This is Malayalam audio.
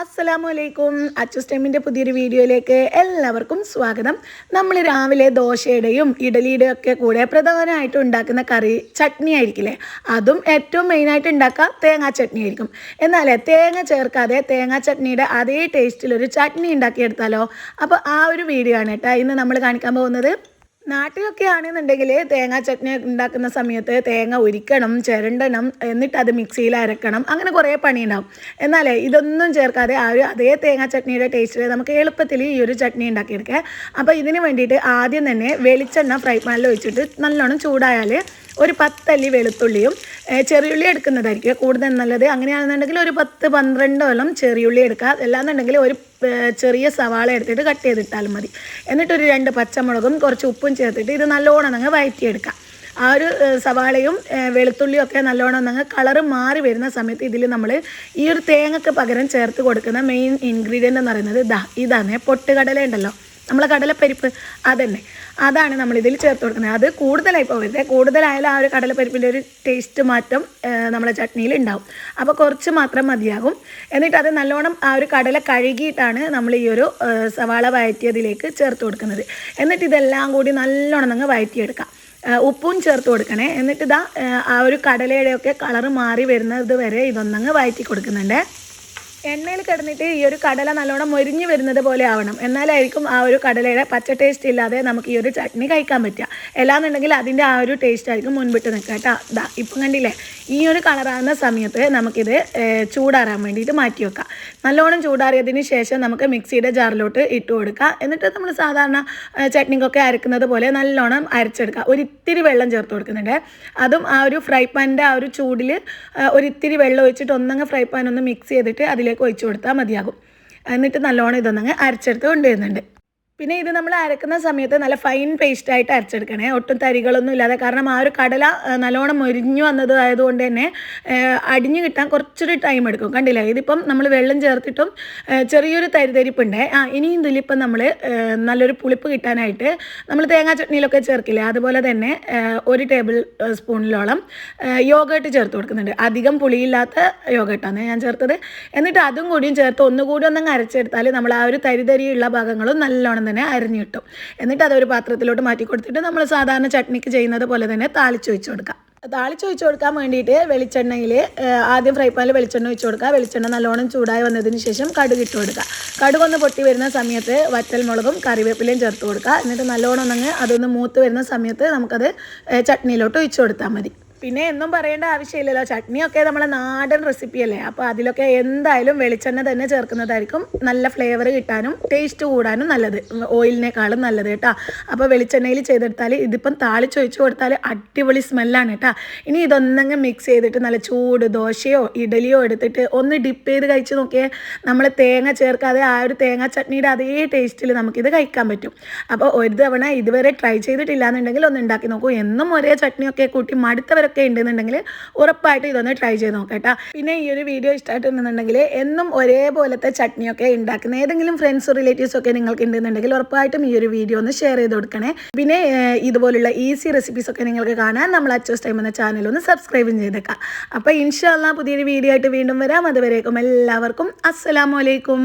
അസ്സലാമു അലൈക്കും അച്ചൂസ് ടൈമിന്റെ പുതിയൊരു വീഡിയോയിലേക്ക് എല്ലാവർക്കും സ്വാഗതം. നമ്മൾ രാവിലെ ദോശയുടെയും ഇഡലിയുടെയും ഒക്കെ കൂടെ പ്രധാനമായിട്ട് ഉണ്ടാക്കുന്ന കറി ചട്നി ആയിരിക്കില്ലേ? അതും ഏറ്റവും മെയിനായിട്ട് ഉണ്ടാക്കുക തേങ്ങാ ചട്നി ആയിരിക്കും. എന്നാലേ തേങ്ങ ചേർക്കാതെ തേങ്ങാ ചട്നിയുടെ അതേ ടേസ്റ്റിലൊരു ചട്നി ഉണ്ടാക്കിയെടുത്താലോ? അപ്പോൾ ആ ഒരു വീഡിയോ ആണ് കേട്ടോ ഇന്ന് നമ്മൾ കാണിക്കാൻ പോകുന്നത് നാട്ടിലൊക്കെ ആണെന്നുണ്ടെങ്കിൽ തേങ്ങാ ചട്നി ഉണ്ടാക്കുന്ന സമയത്ത് തേങ്ങ ഉരിക്കണം ചിരണ്ടണം എന്നിട്ട് അത് മിക്സിയിൽ അരക്കണം അങ്ങനെ കുറേ പണിയുണ്ടാവും. എന്നാലേ ഇതൊന്നും ചേർക്കാതെ ആ ഒരു അതേ തേങ്ങാ ചട്നിയുടെ ടേസ്റ്റിൽ നമുക്ക് എളുപ്പത്തിൽ ഈ ഒരു ചട്നി ഉണ്ടാക്കിയെടുക്കാം. അപ്പോൾ ഇതിന് വേണ്ടിയിട്ട് ആദ്യം തന്നെ വെളിച്ചെണ്ണ ഫ്രൈ പാനിൽ ഒഴിച്ചിട്ട് നല്ലോണം ചൂടായാൽ ഒരു പത്തല്ലി വെളുത്തുള്ളിയും ചെറിയുള്ളി എടുക്കുന്നതായിരിക്കും. കൂടുതൽ നല്ലത്. അങ്ങനെയാണെന്നുണ്ടെങ്കിൽ ഒരു പത്ത് പന്ത്രണ്ടോളം ചെറിയുള്ളി എടുക്കുക അല്ലാന്നുണ്ടെങ്കിൽ ഒരു ചെറിയ സവാള എടുത്തിട്ട് കട്ട് ചെയ്തിട്ടാലും മതി. എന്നിട്ടൊരു രണ്ട് പച്ചമുളകും കുറച്ച് ഉപ്പും ചേർത്തിട്ട് ഇത് നല്ലോണം അങ്ങ് വഴറ്റിയെടുക്കാം ആ ഒരു സവാളയും വെളുത്തുള്ളിയും ഒക്കെ നല്ലോണം അങ്ങ് കളറ് മാറി വരുന്ന സമയത്ത് ഇതിൽ നമ്മൾ ഈ ഒരു തേങ്ങക്ക് പകരം ചേർത്ത് കൊടുക്കുന്ന മെയിൻ ഇൻഗ്രീഡിയന്റ് എന്ന് പറയുന്നത് ഇതാ ഇതാണ്. പൊട്ടുകടല ഉണ്ടല്ലോ. നമ്മളെ കടലപ്പരിപ്പ് അതന്നെ. അതാണ് നമ്മൾ ചേർത്ത് കൊടുക്കുന്നത്. അത് കൂടുതലായി പോകരുത് കൂടുതലായാലും ആ ഒരു കടലപ്പരിപ്പിന്റെ ഒരു ടേസ്റ്റ് മാറ്റം നമ്മുടെ ചട്നിയിൽ ഉണ്ടാവും അപ്പോൾ കുറച്ച് മാത്രം മതിയാകും. എന്നിട്ട് അത് നല്ലോണം ആ ഒരു കടല കഴുകിയിട്ടാണ് നമ്മൾ ഈ ഒരു സവാള വഴറ്റിയതിലേക്ക് ചേർത്ത് കൊടുക്കുന്നത്. എന്നിട്ട് ഇതെല്ലാം കൂടി നല്ലോണം അങ്ങ് വഴറ്റിയെടുക്കാം ഉപ്പും ചേർത്ത് കൊടുക്കണേ. എന്നിട്ട് ഇതാ ആ ഒരു കടലയുടെയൊക്കെ കളറ് മാറി വരുന്നത് വരെ ഇതൊന്നങ്ങ് വഴറ്റി കൊടുക്കുന്നുണ്ട്. എണ്ണയിൽ കിടന്നിട്ട് ഈ ഒരു കടല നല്ലോണം മൊരിഞ്ഞ് വരുന്നത് പോലെ ആവണം. എന്നാലായിരിക്കും ആ ഒരു കടലയുടെ പച്ച ടേസ്റ്റ് ഇല്ലാതെ നമുക്ക് ഈ ഒരു ചട്നി കഴിക്കാൻ പറ്റുക. എല്ലാന്നുണ്ടെങ്കിൽ അതിന്റെ ആ ഒരു ടേസ്റ്റ് ആയിരിക്കും മുൻപിട്ട് നിൽക്കുക കേട്ടോ. ദാ ഇപ്പം കണ്ടില്ലേ? ഈ ഒരു കളറാകുന്ന സമയത്ത് നമുക്കിത് ചൂടാറാൻ വേണ്ടിയിട്ട് മാറ്റി വെക്കാം. നല്ലോണം ചൂടാറിയതിന് ശേഷം നമുക്ക് മിക്സിയുടെ ജാറിലോട്ട് ഇട്ട് കൊടുക്കുക എന്നിട്ട് നമ്മൾ സാധാരണ ചട്നിക്കൊക്കെ അരക്കുന്നത് പോലെ നല്ലോണം അരച്ചെടുക്കുക ഒരിത്തിരി വെള്ളം ചേർത്ത് കൊടുക്കുന്നുണ്ട്. അതും ആ ഒരു ഫ്രൈ പാനിന്റെ ആ ഒരു ചൂടിൽ ഒരിത്തിരി വെള്ളം ഒഴിച്ചിട്ട് ഒന്നങ്ങ് ഫ്രൈ പാൻ ഒന്ന് മിക്സ് ചെയ്തിട്ട് അതിലേക്ക് ഒഴിച്ചു കൊടുത്താൽ മതിയാകും. എന്നിട്ട് നല്ലോണം ഇതൊന്നങ്ങ് അരച്ചെടുത്ത് കൊണ്ടുവരുന്നുണ്ട്. പിന്നെ ഇത് നമ്മൾ അരക്കുന്ന സമയത്ത് നല്ല ഫൈൻ പേസ്റ്റ് ആയിട്ട് അരച്ചെടുക്കണേ. ഒട്ടും തരികളൊന്നും ഇല്ലാതെ. കാരണം ആ ഒരു കടല നല്ലോണം മൊരിഞ്ഞു വന്നത് ആയതുകൊണ്ട് തന്നെ അടിഞ്ഞു കിട്ടാൻ കുറച്ചൊരു ടൈം എടുക്കും. കണ്ടില്ലേ? ഇതിപ്പം നമ്മൾ വെള്ളം ചേർത്തിട്ടും ചെറിയൊരു തരിതരിപ്പുണ്ട്. ആ ഇനിയും ഇതിലിപ്പം നമ്മൾ നല്ലൊരു പുളിപ്പ് കിട്ടാനായിട്ട് നമ്മൾ തേങ്ങാ ചട്നിയിലൊക്കെ ചേർക്കില്ലേ? അതുപോലെ തന്നെ ഒരു ടേബിൾ സ്പൂണിലോളം യോഗേട്ട് ചേർത്ത് കൊടുക്കുന്നുണ്ട്. അധികം പുളിയില്ലാത്ത യോഗേട്ടാണ് ഞാൻ ചേർത്തത്. എന്നിട്ട് അതും കൂടിയും ചേർത്ത് ഒന്നുകൂടി ഒന്നങ്ങ് അരച്ചെടുത്താൽ നമ്മൾ ആ ഒരു തരിതരിയുള്ള ഭാഗങ്ങളും നല്ലോണം തന്നെ അരിഞ്ഞു കിട്ടും. എന്നിട്ട് അതൊരു പാത്രത്തിലോട്ട് മാറ്റി കൊടുത്തിട്ട് നമ്മൾ സാധാരണ ചട്നിക്ക് ചെയ്യുന്നത് പോലെ തന്നെ താളിച്ച് വെച്ച് കൊടുക്കാം. താളിച്ച് ഒഴിച്ചു കൊടുക്കാൻ വേണ്ടിയിട്ട് വെളിച്ചെണ്ണയിൽ ആദ്യം ഫ്രൈ പാനിൽ വെളിച്ചെണ്ണ ഒഴിച്ചു കൊടുക്കുക. വെളിച്ചെണ്ണ നല്ലോണം ചൂടായി വന്നതിന് ശേഷം കടുക് ഇട്ട് കൊടുക്കുക. കടുക് ഒന്ന് പൊട്ടി വരുന്ന സമയത്ത് വറ്റൽമുളകും കറിവേപ്പിലയും ചേർത്ത് കൊടുക്കുക. എന്നിട്ട് നല്ലോണം ഒന്നങ്ങ് അതൊന്ന് മൂത്ത് വരുന്ന സമയത്ത് നമുക്കത് ചട്നിയിലോട്ട് ഒഴിച്ചു കൊടുത്താൽ മതി. പിന്നെ എന്നും പറയേണ്ട ആവശ്യമില്ലല്ലോ. ചട്നിയൊക്കെ നമ്മളെ നാടൻ റെസിപ്പി അല്ലേ? അപ്പോൾ അതിലൊക്കെ എന്തായാലും വെളിച്ചെണ്ണ തന്നെ ചേർക്കുന്നതായിരിക്കും നല്ല ഫ്ലേവർ കിട്ടാനും ടേസ്റ്റ് കൂടാനും നല്ലത്. ഓയിലിനേക്കാളും നല്ലത് കേട്ടോ. അപ്പോൾ വെളിച്ചെണ്ണയിൽ ചെയ്തെടുത്താൽ ഇതിപ്പം താളിച്ചൊഴിച്ച് കൊടുത്താൽ അടിപൊളി സ്മെല്ലാണ് കേട്ടോ. ഇനി ഇതൊന്നങ്ങ് മിക്സ് ചെയ്തിട്ട് നല്ല ചൂട് ദോശയോ ഇഡലിയോ എടുത്തിട്ട് ഒന്ന് ഡിപ്പ് ചെയ്ത് കഴിച്ച് നോക്കിയാൽ നമ്മൾ തേങ്ങ ചേർക്കാതെ ആ ഒരു തേങ്ങ ചട്നിയുടെ അതേ ടേസ്റ്റിൽ നമുക്കിത് കഴിക്കാൻ പറ്റും. അപ്പോൾ ഒരു തവണ ഇതുവരെ ട്രൈ ചെയ്തിട്ടില്ല എന്നുണ്ടെങ്കിൽ ഒന്ന് ഉണ്ടാക്കി നോക്കൂ. എന്നും ഒരേ ചട്നിയൊക്കെ കൂട്ടി മടുത്തവരൊക്കെ ഉണ്ടെന്നുണ്ടെങ്കിൽ ഉറപ്പായിട്ട് ഇതൊന്ന് ട്രൈ ചെയ്ത് നോക്കട്ടാ. പിന്നെ ഈ ഒരു വീഡിയോ ഇഷ്ടമായിട്ടുണ്ടെന്നുണ്ടെങ്കിൽ എന്നും ഒരേപോലത്തെ ചട്നിയൊക്കെ ഉണ്ടാക്കുന്ന ഏതെങ്കിലും ഫ്രണ്ട്സ് റിലേറ്റീവ്സ് ഒക്കെ നിങ്ങൾക്ക് ഉണ്ടെന്നുണ്ടെങ്കിൽ ഉറപ്പായിട്ടും ഈ ഒരു വീഡിയോ ഒന്ന് ഷെയർ ചെയ്ത് കൊടുക്കണേ. പിന്നെ ഇതുപോലുള്ള ഈസി റെസിപ്പീസ് ഒക്കെ നിങ്ങൾക്ക് കാണാൻ നമ്മൾ അച്ചോസ് ടൈം എന്ന ചാനൽ ഒന്ന് സബ്സ്ക്രൈബും ചെയ്തേക്കാം. അപ്പോൾ ഇൻഷാല്ല പുതിയൊരു വീഡിയോ ആയിട്ട് വീണ്ടും വരാം. അതുവരേക്കും എല്ലാവർക്കും അസ്സലാമലൈക്കും